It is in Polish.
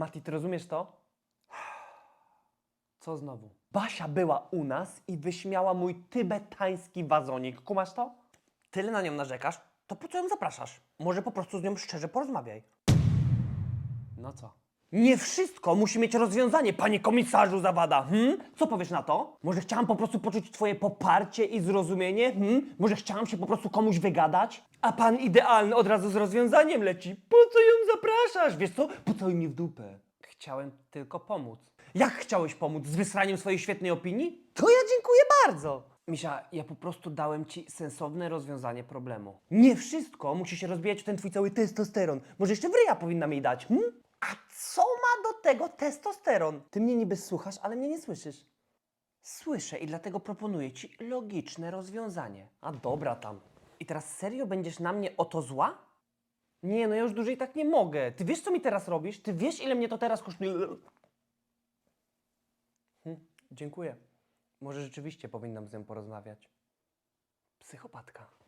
Mati, ty rozumiesz to? Co znowu? Basia była u nas i wyśmiała mój tybetański wazonik. Kumasz to? Tyle na nią narzekasz, to po co ją zapraszasz? Może po prostu z nią szczerze porozmawiaj. No co? Nie wszystko musi mieć rozwiązanie, panie komisarzu Zawada. Hmm? Co powiesz na to? Może chciałam po prostu poczuć twoje poparcie i zrozumienie? Hmm? Może chciałam się po prostu komuś wygadać? A pan idealny od razu z rozwiązaniem leci. Po co ją zapraszasz? Wiesz co? Pocałuj mnie w dupę. Chciałem tylko pomóc. Jak chciałeś pomóc? Z wysraniem swojej świetnej opinii? To ja dziękuję bardzo. Misia, ja po prostu dałem ci sensowne rozwiązanie problemu. Nie wszystko musi się rozbijać w ten twój cały testosteron. Może jeszcze w ryja powinna mi dać, hmm? A co ma do tego testosteron? Ty mnie niby słuchasz, ale mnie nie słyszysz. Słyszę i dlatego proponuję ci logiczne rozwiązanie. A dobra tam. I teraz serio będziesz na mnie o to zła? Nie, no ja już dłużej tak nie mogę. Ty wiesz, co mi teraz robisz? Ty wiesz, ile mnie to teraz kosztuje? Hm, dziękuję. Może rzeczywiście powinnam z nią porozmawiać. Psychopatka.